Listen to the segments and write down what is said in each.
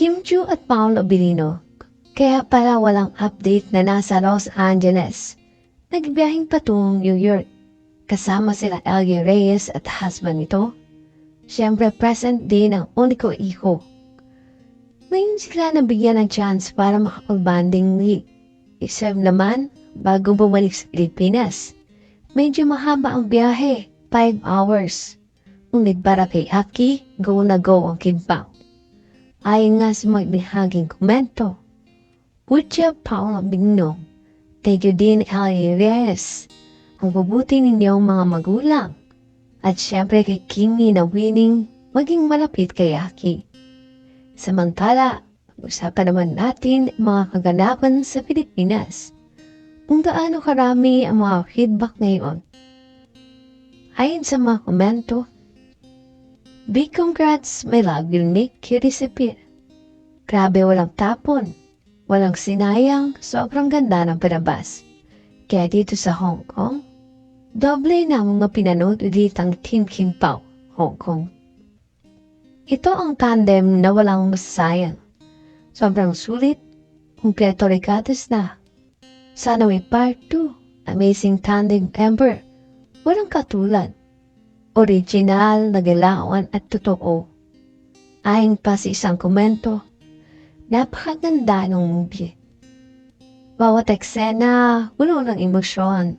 Kim Chu at Paolo Abilino. Kaya pala walang update na nasa Los Angeles. Nagbiyahing patungong New York. Kasama sila Elgie Reyes at husband nito. Siyempre present din ang uniko iho. Ngayon sila nabigyan ng chance para makapag-banding league. Isip naman, bago bumalik sa Pilipinas. Medyo mahaba ang biyahe, 5 hours. Ngunit para kay Aki, go na go ang kidbang. Ayon nga sa magbihaging komento, Pucha Paula Bigno, thank you din Ali Reyes, ang bubuti ninyong mga magulang. At syempre kay Kimi na winning, maging malapit kay Aki. Samantala, usapan naman natin mga kaganapan sa Pilipinas. Kung gaano karami ang mga feedback ngayon. Ayon sa mga komento, Big congrats, my love you Nick Kirisipir. Grabe walang tapon, walang sinayang, sobrang ganda ng pinabas. Kaya dito sa Hong Kong, doble na mga pinanood ulit ang Team Kim Pao, Hong Kong. Ito ang tandem na walang masasayang. Sobrang sulit, kumpleto regatas na. Sana may part 2, amazing tandem member. Walang katulad. Original, nagalawan at totoo. Ayon pa sa isang komento, napakaganda ng movie. Bawat eksena, wala ng emosyon.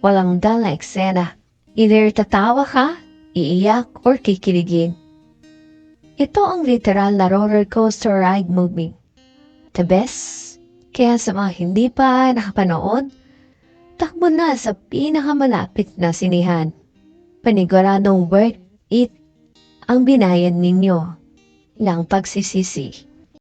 Walang dal na eksena. Either tatawa ka, iiyak, or kikiligin. Ito ang literal na roller coaster ride movie. The best. Kaya sa mga hindi pa nakapanood, takbo na sa pinakamalapit na sinihan. Paniguradong worth it ang binayan ninyo ng pagsisisi.